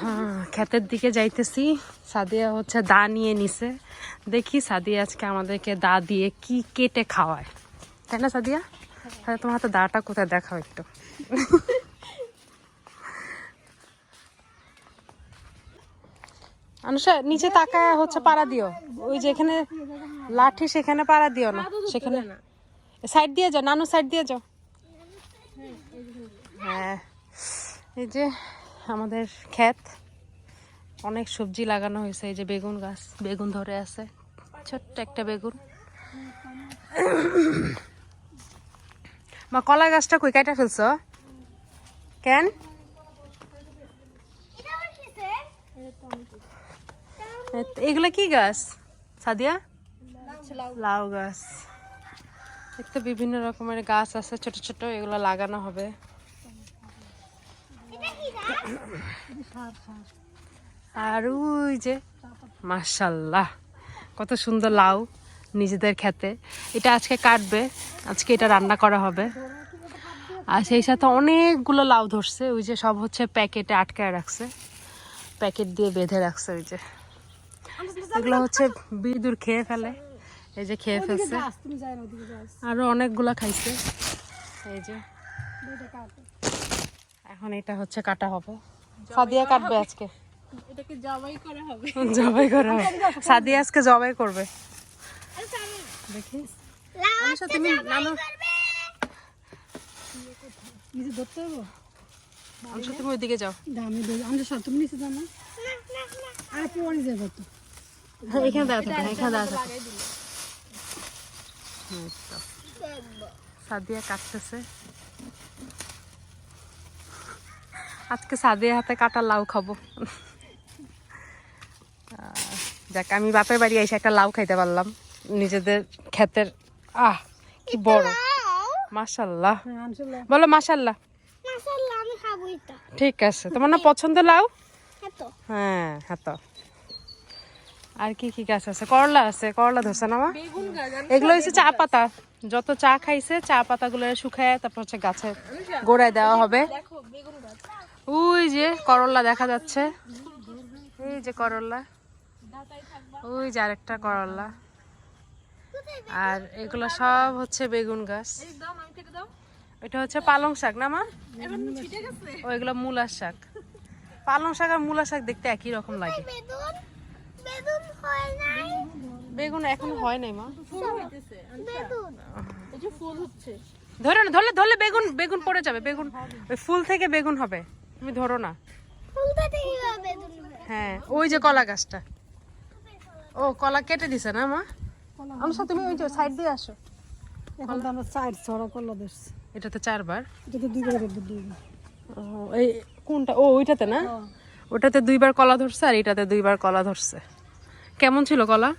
হ্যাঁ, ক্ষেতের দিকে যাইতেছি। সাদিয়া হচ্ছে দা নিয়ে নিছে। দেখি সাদিয়া আজকে আমাদেরকে দা দিয়ে কি কেটে খাওয়ায়। তাই না সাদিয়া? তাহলে তোমার হাতে দাটা কোথায়? দেখাও একটু। অনুষা নিচে তাকায় হচ্ছে পাড়া দিও। ওই যেখানে লাঠি সেখানে পাড়া দিও না। সেখানে সাইড দিয়ে যাও নানু সাইড দিয়ে যাও। হ্যাঁ এই যে আমাদের ক্ষেত, অনেক সবজি লাগানো হয়েছে, এই যে বেগুন গাছ, বেগুন ধরে আছে, ছোট্ট একটা বেগুন। মা, কলা গাছটা কই কাটা ফেলছো? কেন? এগুলো কি গাছ? সাদিয়া? লাউ গাছ। দেখতে বিভিন্ন রকমের গাছ আছে, ছোট ছোট, এগুলো লাগানো হবে। আর ওই যে মাশাল্লাহ কত সুন্দর লাউ নিজেদের খেতে। এটা আজকে কাটবে আজকে এটা রান্না করা হবে। আর সেই সাথে অনেকগুলো লাউ ধরছে ওই যে সব হচ্ছে প্যাকেটে আটকায় রাখছে। প্যাকেট দিয়ে বেঁধে রাখছে ওই যে। এগুলো হচ্ছে বিদুর খেয়ে ফেলে এই যে খেয়ে ফেলছে। আরও অনেকগুলা খাইছে এই যে। এখন এটা হচ্ছে কাটা হবে। সাদিয়া কাটবে আজকে। এটাকে জবাই করা হবে। জবাই করা হবে। সাদিয়া আজকে জবাই করবে। দেখি। আনিশা, তুমি নানু। নিজে ধরতে হবে? তুমি ওইদিকে যাও। দামি দেবে আমি সব তুমি নিচে যাও না। আর পরে যাব তো। হ্যাঁ, এখানে দাঁড়াতে হবে, এখানে দাঁড়াতে হবে। তো। সাদিয়া কাটতেছে। আজকে সাদে হাতে কাটা লাউ খাব। যাক আমি বাপের বাড়ি এসে একটা লাউ খাইতে পারলাম। নিজেদের ক্ষেতের আহ কি বড়। মাশাল্লাহ। হ্যাঁ বলো মাশাল্লাহ। খাব এটা। ঠিক আছে। তোমার না পছন্দ লাউ? হ্যাঁ হ্যাঁ তো আর কি কি গাছ আছে? করলা আছে করলা ধরছে না মা? এগুলো হচ্ছে চা পাতা। যত চা খাইছে চা পাতাগুলো শুকায় তারপর হচ্ছে গাছে গোড়ায় দেওয়া হবে। ওই যে করলা দেখা যাচ্ছে। এই যে করলা। ওই যে আরেকটা করলা। আর এগুলো সব হচ্ছে বেগুন গাছ। এটা হচ্ছে পালং শাক না মা? ওইগুলো মূলার শাক। পালং শাক আর মূলা শাক দেখতে একই রকম লাগে। বেগুন এখন হয় নাই মা। ধরে না, ধরলে ধরলে বেগুন বেগুন পড়ে যাবে। বেগুন, ওই ফুল থেকে বেগুন হবে। তুমি ধরো না। হয়। হ্যাঁ ওই যে কলা গাছটা। ও কলা কেটে দিছে না মা? তুমি ওই যে সাইড দিয়ে আসো। এখন তো আমরা সাইড ছড়া করল ধরছি। এটা তো চারবার? এটা তো দুই দুইবার। ও, এই কোনটা? ও ওইটাতে না? ওটাতে দুইবার কলা ধরছে আর এটাতে দুইবার কলা ধরছে। কেমন ছিল কলা?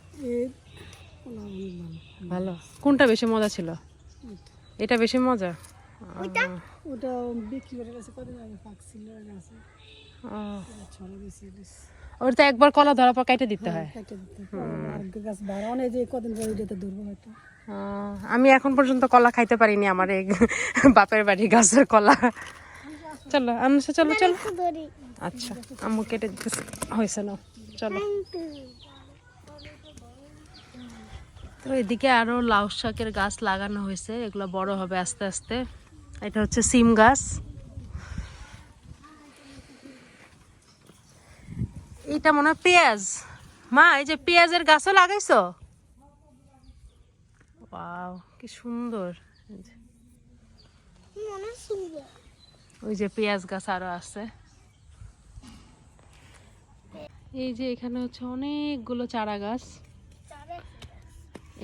ভালো। কোনটা বেশি মজা ছিল? এটা বেশি মজা? ওটা বিক্রি করে গেছে কদিন আগে পাকছিল গাছে ও, ছড়া বেশি বেশি। ওটা তো একবার কলা পর দিতে হয় দিতে আর গাছ বাড়া অনেক যে কদিন পরে এটাতে ধরবো হয়তো। আহ, আমি এখন পর্যন্ত কলা খাইতে পারিনি আমার এই বাপের বাড়ি গাছের কলা। চলো আনুষা চলো চলো। আচ্ছা আম্মু কেটে দিতেছে। হয়েছে না চলো। তো এদিকে আরও লাউ শাকের গাছ লাগানো হয়েছে এগুলো বড় হবে আস্তে আস্তে। এটা হচ্ছে সিম গাছ। এটা মনে হয় পেঁয়াজ। মা এই যে পেঁয়াজের গাছও লাগাইছো? কি সুন্দর। ওই যে পেঁয়াজ গাছ আরও আছে। এই যে এখানে হচ্ছে অনেকগুলো চারা গাছ।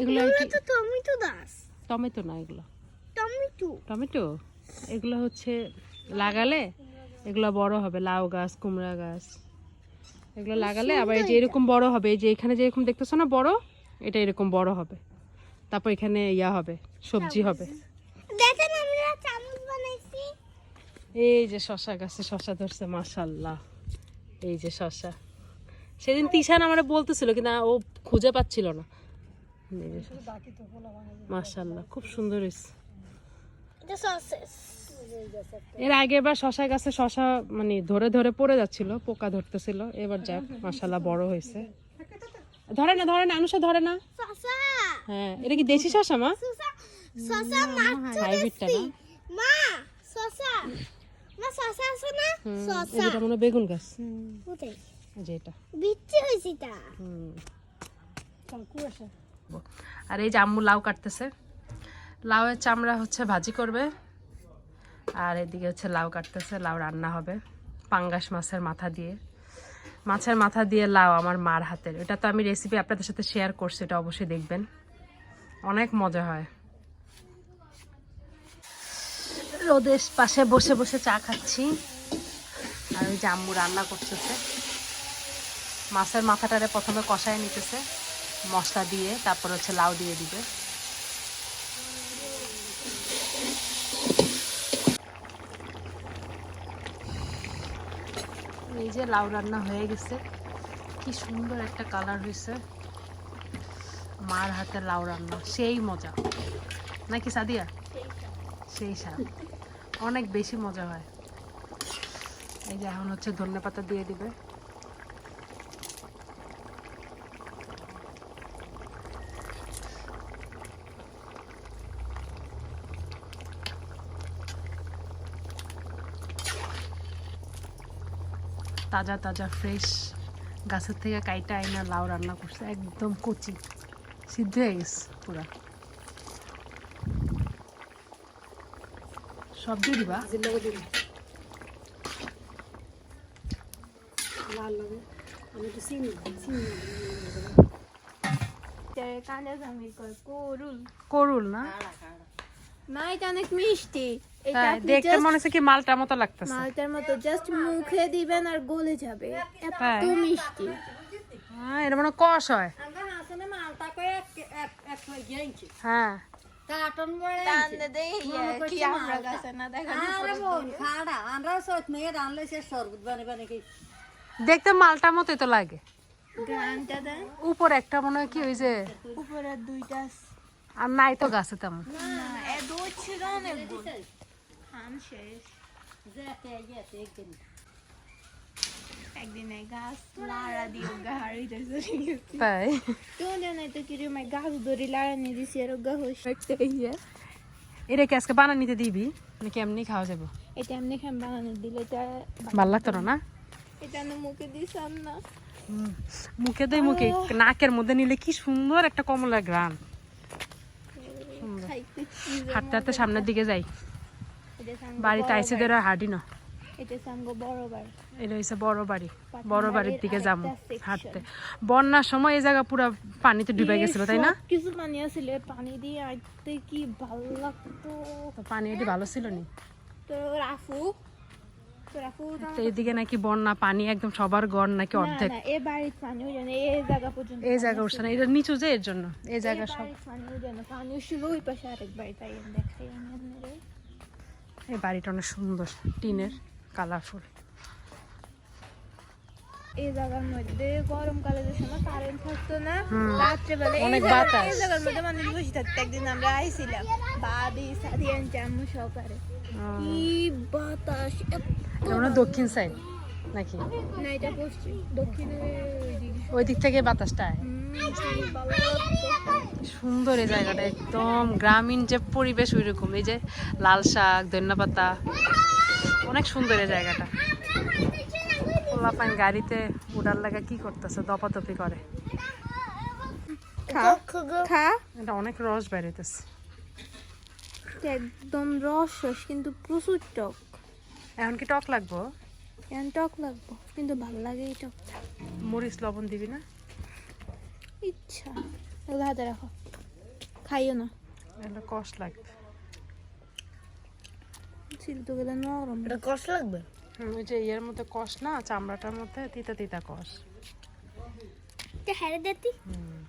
এগুলো তো টমেটো দাস টমেটো না এগুলো? টমেটো। টমেটো? এগুলো হচ্ছে লাগালে এগুলো বড় হবে লাউ গাছ কুমড়া গাছ। এগুলো লাগালে আবার এই যে এরকম বড় হবে এই যে এখানে যেরকম দেখতেছো না বড় এটা এরকম বড় হবে। তারপর এখানে ইয়া হবে সবজি হবে। দেখেন আমরা চামচ বানাইছি। এই যে শশা গাছে শশা ধরছে মাশাল্লাহ এই যে শশা। সেদিন তিশান আমার বলতেছিল কিন্তু ও খুঁজে পাচ্ছিল না। মাশাল্লাহ খুব সুন্দর হয়েছে। এর আগে এবার শশা গাছে শশা মানে ধরে ধরে পড়ে যাচ্ছিল পোকা ধরতেছিল। এবার যাক মাসাল্লাহ বড় হয়েছে। ধরে না ধরে না অনুষা ধরে না। হ্যাঁ এটা কি দেশি শশা মা? শশা শশা হাইব্রিডটা না। মা শশা। মা শশা আছে না? হুম, শশা। এটা মনে হয় বেগুন গাছ। কোথায়? এই বিচ্ছি হয়েছে তা হুম। আর এই যে আম্মু লাউ কাটতেছে। লাউয়ের চামড়া হচ্ছে ভাজি করবে। আর এদিকে হচ্ছে লাউ কাটতেছে, লাউ রান্না হবে পাঙ্গাস মাছের মাথা দিয়ে। মাছের মাথা দিয়ে লাউ আমার মার হাতের। এটা তো আমি রেসিপি আপনাদের সাথে শেয়ার করছি, এটা অবশ্যই দেখবেন। অনেক মজা হয়। রোদের পাশে বসে বসে চা খাচ্ছি। আর ওই যে আম্মু রান্না করতেছে। মাছের মাথাটারে প্রথমে কষায় নিতেছে, মশলা দিয়ে, তারপর হচ্ছে লাউ দিয়ে দিবে। এই যে লাউ রান্না হয়ে গেছে। কি সুন্দর একটা কালার হয়েছে। মার হাতে লাউ রান্না, সেই মজা। নাকি সাদিয়া? সেই সাদ অনেক বেশি মজা হয়। এই যে এখন হচ্ছে ধনে পাতা দিয়ে দিবে। তাজা তাজা ফ্রেশ গাছের থেকে কাইটা আইনা লাউ রান্না করছে একদম কচি সিদ্ধ হয়ে গেছে পুরা। সব দিয়ে দিবা? লাল লাগে। আমি একটু চিনি চিনি। কাঁচা চামি কয় করুল। করুল না? না এটা অনেক মিষ্টি। এটা হ্যাঁ দেখতে মনে হচ্ছে কি মালটার মতো লাগতেছে। মালটার মতো জাস্ট মুখে দিবেন আর গলে যাবে। এত মিষ্টি। হ্যাঁ এটা মনে কষ হয়। মালটা করে এক এক এক হয়ে হ্যাঁ। কি দেখতে মালটার মতোই তো লাগে। উপর একটা মনে হয় কি ওই যে উপরে দুইটা আর নাই তো গাছে তেমন এটা কি আজকে বানা নিতে দিবি নাকি এমনি খাওয়া যাব এটা এমনি খাম বানানো দিলে এটা ভালো লাগতো না এটা মুখে দিছাম না মুখে দেই মুখে নাকের মধ্যে নিলে কি সুন্দর একটা কমলা গ্রান হাঁটতে হাঁটতে সামনের দিকে যাই। বাড়িতে আইসে ধরে হাঁটি না। এটা সাঙ্গ বড় বাড়ি। এটা হচ্ছে বড় বাড়ি। বড় বাড়ির দিকে যাব হাঁটতে। বন্যার সময় এই জায়গা পুরো পানিতে ডুবে গেছিল তাই না? কিছু পানি আছিল পানি দিয়ে আইতে কি ভালো লাগতো? পানি ভালো ছিল নি? তো রাফু তো এইদিকে নাকি বন্যা পানি একদম সবার ঘর নাকি অর্ধেক। এই জায়গা পর্যন্ত এই জায়গা উঠছে না এটা নিচু যে এর জন্য এই জায়গা সব। বাড়ির পানিও জানে পানিও ছিল ওই পাশে আরেক বাড়ি তাই দেখাই এই বাড়িটা অনেক সুন্দর টিনের কালারফুল। এই জায়গার মধ্যে গরমকালে যে সময় কারেন্ট থাকতো না রাত্রেবেলা অনেক বাতাস। এই জায়গার মধ্যে মানুষ বসে থাকতো একদিন আমরা আইছিলাম বাদি সাদিয়ান জামু সহকারে। কি বাতাস এত মানে দক্ষিণ সাইড নাকি? না এটা পশ্চিম দক্ষিণে ওই দিক থেকে বাতাসটা। সুন্দর এই জায়গাটা একদম গ্রামীণ যে পরিবেশ ওই রকম এই যে লাল শাক ধন্যা পাতা অনেক সুন্দর এই জায়গাটা। পোলাপান গাড়িতে উড়ার লাগা কি করতেছে দপাদপি করে। খা খা। এটা অনেক রস বেরোতেছে এটা একদম রস রস কিন্তু প্রচুর টক। এখন কি টক লাগবো? এখন টক লাগবো কিন্তু ভালো লাগে এই টকটা। মরিচ লবণ দিবি না? ইচ্ছা এগুলো হাতে রাখো। খাইও না। এগুলো কষ লাগবে। চিলতো গেলে নরম। এটা কষ্ট লাগবে? ওই যে ইয়ের মধ্যে কষ না চামড়াটার মধ্যে তিতা তিতা কষ।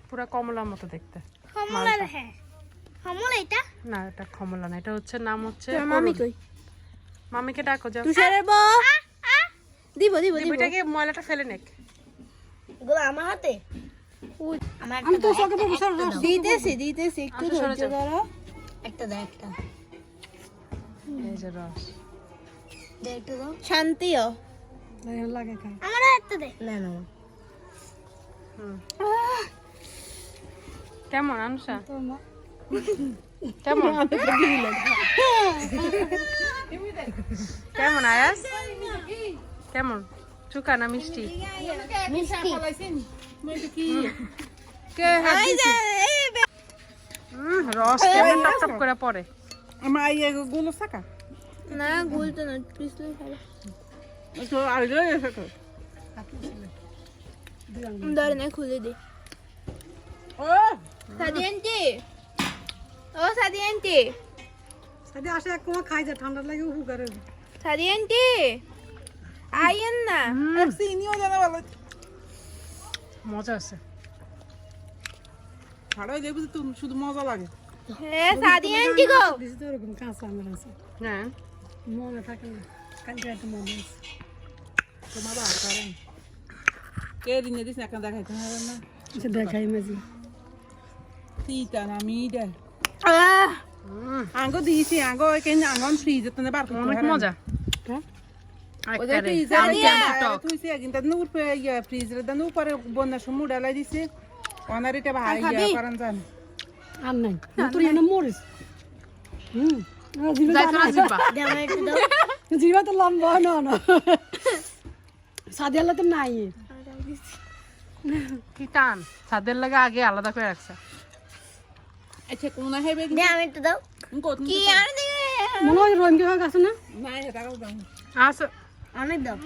পুরা কমলার মতো দেখতে। কমলা হ্যাঁ। কমলা এটা? না এটা কমলা না এটা হচ্ছে নাম হচ্ছে মামি কই? মামিকে ডাকো যাও। তুষারের বউ। দিব দিব দিব। এটাকে ময়লাটা ফেলে নেক। এগুলো আমার হাতে? আমি তো সকে বসে দিতেছি দিতেছি একটু আচ্ছা, ধৈর্য ধরো। একটা দাও একটা। এই যে রস। দে একটু দাও। শান্তিও। লাগে খাই। আমারও একটু দে। না না কেমন আনুষা? কেমন? কেমন আয়াস? কেমন? চুকা না মিষ্টি? রস কেমন টপ করে আমারগুলো সাকা না গুলতো না পিছলে খাবে। তো আর গেলে এসে ধরে না খুলে দে। ও! সাদি আন্টি। ও সাদি আসে এক কোমা খাই যা ঠান্ডা লাগে উহু করে। সাদি আন্টি আইয়েন না। চিনিও জানা ভালো। মজা আছে। ভালো দেখবি তো শুধু মজা লাগে। হ্যাঁ সাদি আন্টি গো। বেশি তো ওরকম কাঁচা আমার আছে হ্যাঁ। মনে থাকে না কালকে একটা মনে আছে। তোমার আর কারণ? কে দিনে দিস একা দেখাইতে হবে না। সে দেখাই মাঝি। তিতা না মিডা। আহ! আঙ্গো দিয়েছি আঙ্গো কেন আঙ্গন ফ্রিজে তো বার করতে অনেক মজা। জিবা তো লম্বা না না। সাদিয়ালা তো নাই। কি টান। লাগে আগে আলাদা করে রাখছে। আচ্ছা কোন হেবে দে আমি একটু দাও। কি আর দিকে মনে হয় রহিমকে কাছে আছে না? নাই টাকাও দাও। আছে অনেক দাও।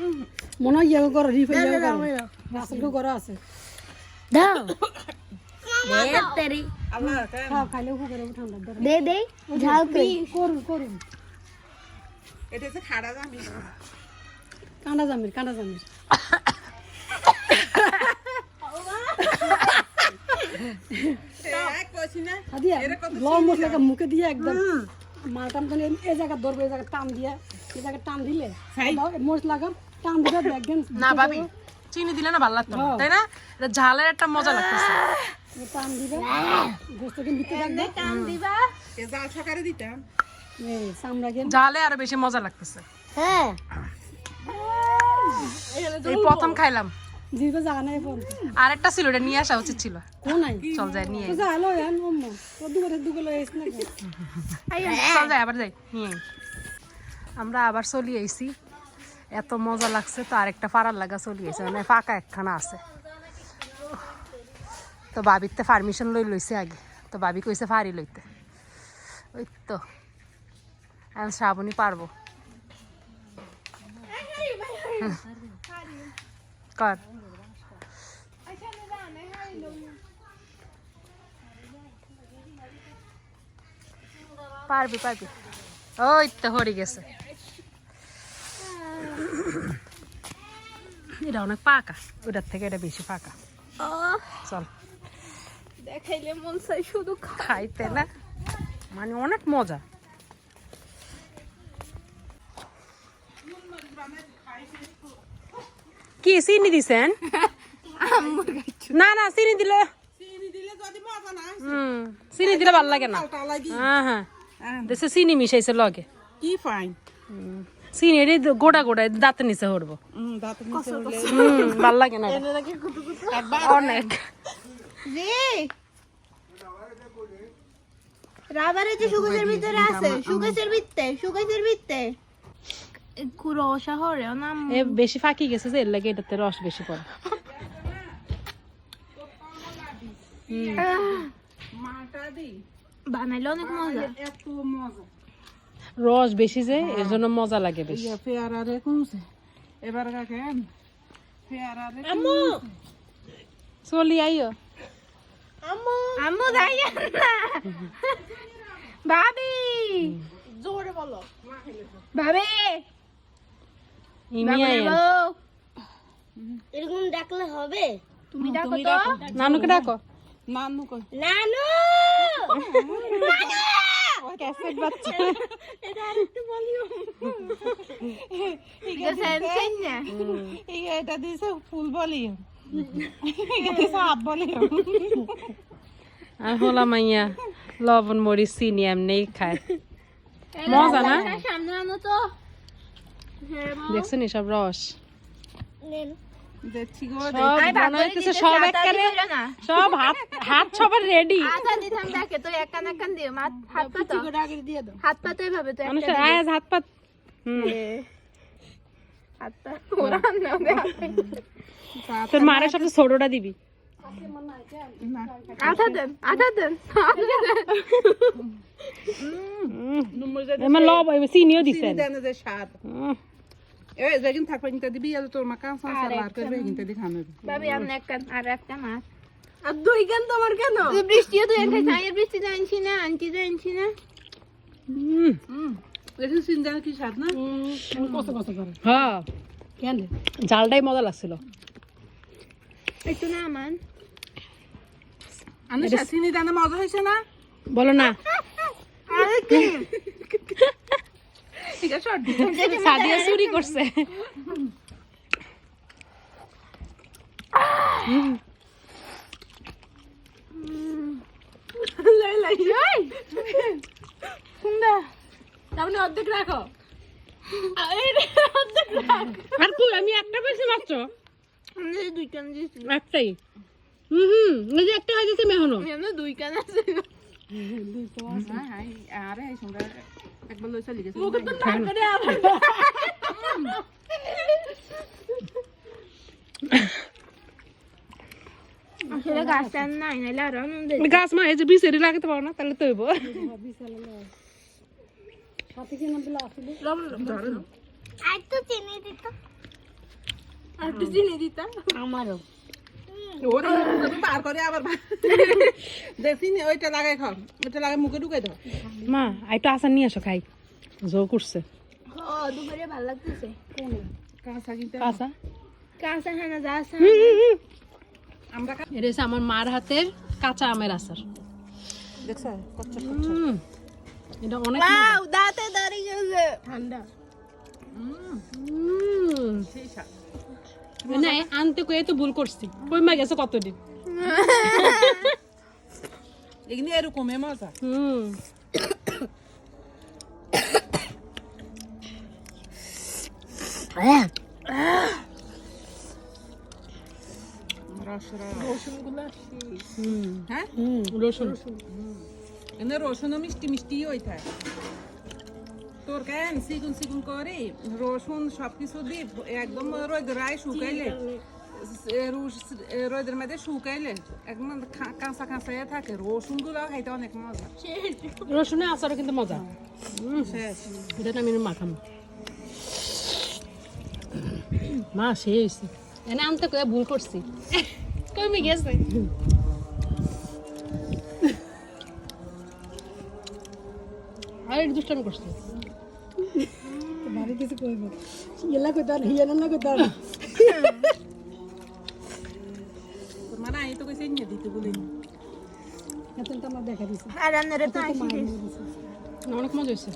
মনে হয় ইয়ে করো রিফে ইয়ে দাও, করো। দাও, দাও। আছে। দাও। দে তেরি। আল্লাহ খাও খাইলে উঠে করে ঠান্ডা দে দে ঝাল কই করুন করুন। এটা খাড়া জামির। কাঁডা জামির সাদিয়া, লবণ মশলাটা মুখে দিয়ে একদম মালটাম এই জায়গা ধরবো এই জায়গা টান দিয়ে এই জায়গা টান দিলে মশলা টান দিলে দেখবেন না ভাবি চিনি দিলে না ভালো লাগতো না, তাই না? এটা ঝালের একটা মজা লাগতেছে। টান দিবে গোস্তকে নিতে থাকবে। টান দিবা। জাল সকারে দিতাম। এই ঝালে আরও বেশি মজা লাগতেছে। হ্যাঁ। এই প্রথম খাইলাম। জিভে জায়গা নাই ফোন আর একটা ছিল ওটা নিয়ে আসা উচিত ছিল। কোন নাই? চল যাই নিয়ে চল যাই আবার যাই নিয়ে আমরা আবার চলি আইছি। এত মজা লাগছে তো আরেকটা ফাড়ার লাগা চলি আইছে মানে ফাঁকা একখানা আছে। তো বাবিতে পারমিশন লই লইছে আগে। তো বাবি কইছে ফাড়ি লইতে। ওই তো। এখন শ্রাবণী পারব। কর পারবি পারবি। ওই তো হরি গেছে। এটা অনেক পাকা ওটার থেকে এটা বেশি পাকা। চল। দেখাইলে মন চাই শুধু খাইতে না? মানে অনেক মজা। কি চিনি দিছেন? না না চিনি দিলে চিনি দিলে যদি মজা না হুম চিনি দিলে ভালো লাগে না। হ্যাঁ হ্যাঁ। দেশে চিনি মিশাইছে লগে। কি ফাইন? চিনি এটি গোটা গোটা দাঁতে নিচে হরবো। হুম দাঁত হুম ভালো লাগে না অনেক। রে রাবারে যে সুগাসের ভিতরে আছে সুগাসের ভিত্তে সুগাসের ভিতরে কুরো শহরে নাম এ বেশি ফাঁকি গেছে যে এর লাগে এটাতে রস বেশি পড়ে। বানাইলে অনেক মজা। এত মজা রস বেশি যে এর জন্য মজা লাগে বেশি। পেয়ারা রে কোনছে এবার কাকে পেয়ারা রে চলি আইও আম্মু! না। ভাবি! জোরে বলো। ভাবি! এরকম ডাকলে হবে? তুমি ডাকো তো। নানুকে ডাকো। নানু কই? নানু! ক্যাসেট বাচ্চা। ঠিক আছে সেন না। এটা দিছে ফুল এটা দিছে আর মাইয়া লবণ মরিচ চিনি এমনি খায়। মজা না? সামনে আনো তো। দেখছেন এসব রস? সব হাত হাত সবার রেডি হাত পাতো? এভাবে হাত পাত। তোর মারের সাথে ছোটটা দিবি। আধা দেন আধা দেন এমন লব চিনিও দিছেন দেন যে স্বাদ হুম। এ যেদিন থাকবে কিন্তু দিবি আর তোর মা কাঁচা সালার করবে কিন্তু দেখানো ভাবি আপনি একখান আর একটা মাছ আর দুই গান তোমার কেন বৃষ্টিও দুই খাই সাইয়ের বৃষ্টি তো আনছি না আনছি হুম হুম দেখি চিন্তা কি স্বাদ না হ্যাঁ কেন জালটাই মজা লাগছিল একটু না আমার আমি চিনি দানা মজা হয়েছে না? বলো না। আরে কি? ঠিক আছে আর সাদিয়া চুরি করছে। আপনি অর্ধেক রাখো। আর কই আমি একটা পেয়েছি মাত্র? আমি দুই কান দিয়েছি একটাই। হুম এই যে একটা হয়ে গেছে মেহনো আমি দুই কান আছে। আরে এই একবার লই চলে গেছে মা এই যে লাগাতে পারো না তাহলে তো হইব। আর তো চিনি দিত। আর একটু চিনি দিতাম ওরে মুখে বার করে আবার দেখি ওইটা লাগাই খাও। ওইটা লাগাই মুখে ঢুকাই দাও। মা একটু আচার নিয়ে আসো খাই। জো করছে। ও দুপুরে ভালো লাগতেছে। কাঁচা কিন্তু কাঁচা? কাঁচা খানা যা আছে আমরা এটা হচ্ছে আমার মার হাতের কাঁচা আমের আচার। দেখছ? হুম। এটা অনেক দাঁতে দাঁড়িয়ে গেছে। ঠান্ডা। হুম সেই না আনতে কয়ে তো ভুল করছি। কইমা গেছে কতদিন? এগুলি এরকমই মজা। হুম। হ্যাঁ? রসুন। এনে রসুনও মিষ্টি মিষ্টি ওই থাকে তোর কেন? সিগুন সিগুন করে রসুন সব কিছু দি একদম রোদ রায় শুকাইলে রোদের মধ্যে শুকাইলে একদম কাঁচা কাঁচা থাকে। রসুনগুলো খাইতে অনেক মজা। রসুনের আচারও কিন্তু মজা। শেষ। এটা আমি মাখাম। মা হয়েছে এনে আনতে কয়ে ভুল করছি। কমে গেছে? আর একটু দুষ্টামি করছি। আর রান্নারে তো আইসি অনেক মজা হয়েছে।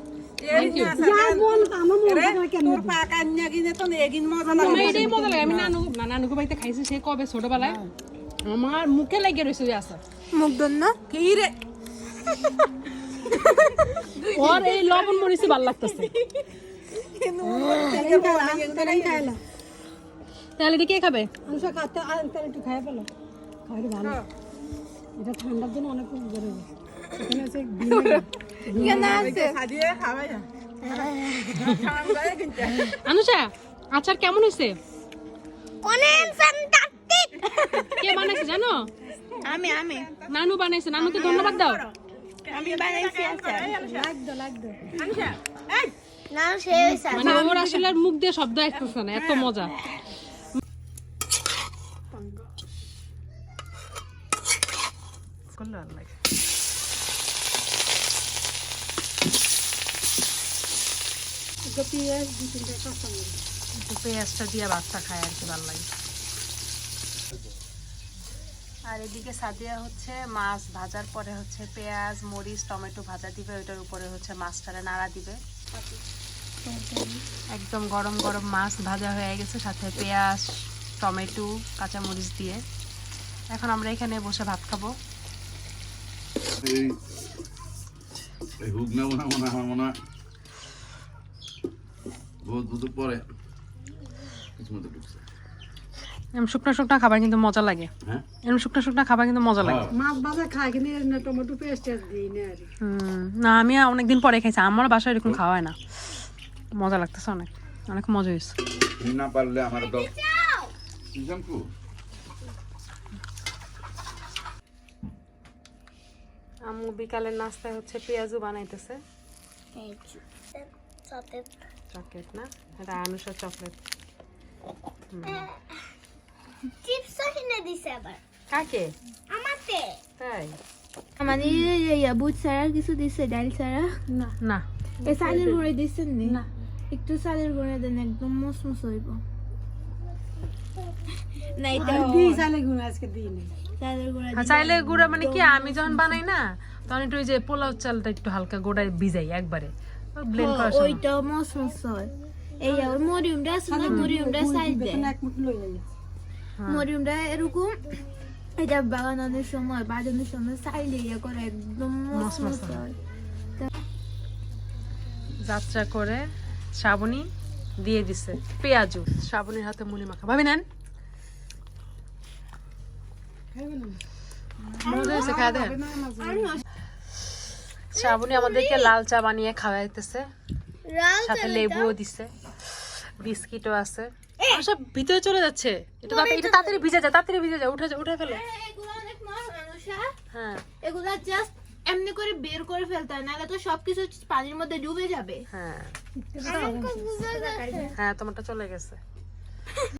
তোর পা কান্যা কিনে তো আমার লাগে। এটাই মজা লাগে। আমি নানু না নানুকে বাড়িতে খাইছি সে কবে? ছোটবেলায়। আমার মুখে লাগিয়ে রয়েছে ওই আচার মুখ দন না। কি রে? ওর এই লবণ মরিচে ভালো লাগতেছে। তাহলে এটা কে খাবে? আছে। সাজিয়ে খাওয়াই না। ঠান্ডায় কিনতে আনুষা আচার কেমন হয়েছে? অনেক ফ্যান্টাস্টিক কে বানাইছে জানো? আমি আমি। নানু বানাইছে। নানুকে ধন্যবাদ দাও। আমি বানাইছি আচ্ছা না সে হইছে মানে ওর আসলে আর মুখ দিয়ে শব্দ আসতেছে না এত মজা। পেঁয়াজটা দিয়ে ভাতটা খায় আর কি ভালো লাগে। আর এদিকে সাদিয়া হচ্ছে মাছ ভাজার পরে হচ্ছে পেঁয়াজ মরিচ টমেটো ভাজা দিবে ওইটার উপরে হচ্ছে মাছটারে নাড়া দিবে। একদম গরম গরম মাছ ভাজা হয়ে গেছে সাথে পেঁয়াজ টমেটো কাঁচা মরিচ দিয়ে। এখন আমরা এখানে বসে ভাত খাব। শুকনা শুকনা খাবার কিন্তু মজা লাগে। হ্যাঁ? এরকম শুকনা শুকনা খাবার কিন্তু মজা লাগে। হ্যাঁ। মাছ ভাজা না টমেটো পেস্ট দিই না না আমি অনেকদিন পরে খাইছি আমার বাসায় এরকম খাওয়া হয় না। মজা লাগতেছে অনেক অনেক মজা হয়েছে না পারলে আমার জানকু আম্মু বিকালের নাস্তায় হচ্ছে পেঁয়াজু বানাইতেছে চকলেট না এটা আনুষা চকলেট চিপস কিনে দিছে আবার কাকে আমাকে তাই মানে ইয়া বুট ছাড়া কিছু দিছে ডাল ছাড়া না না এ চালের গুঁড়ো দিচ্ছেন না একটু চালের গুঁড়ো দেন একদম মসমস হইব। না এটা দিই চাইলে গুণ আজকে দিই নি চালের গুঁড়ো আর চাইলে গুঁড়া মানে কি আমি যখন বানাই না তখন একটু ওই যে পোলাও চালটা একটু হালকা গোড়ায় ভিজাই একবারে। ব্লেন্ড করার সময়। ওইটা মসমস হয়। এই আর মরিয়মটা আছে না মরিয়মটা সাইজ দেয় এক মুঠ লই যাই মরিয়মটা এরকম এটা বাগানোর সময় বাজানোর সময় সাইলে ইয়ে করে একদম মসমস হয়। যাত্রা করে শ্রাবণী দিয়ে দিছে। পেঁয়াজু। শ্রাবণীর হাতে মুড়ি মাখা। ভাবি নেন। শ্রাবণী আমাদেরকে লাল চা বানিয়ে খাওয়াইতেছে। লাল সাথে লেবুও দিছে। বিস্কিটও আছে। আর সব ভিতরে চলে যাচ্ছে। এটা তাড়াতাড়ি এটা তাড়াতাড়ি ভিজে যায় তাড়াতাড়ি ভিজে যায় উঠে উঠে ফেলো। অনুষা হ্যাঁ? এগুলা জাস্ট এমনি করে বের করে ফেলতে হয় নাহলে তো সবকিছু পানির মধ্যে ডুবে যাবে। হ্যাঁ। হ্যাঁ তোমারটা চলে গেছে।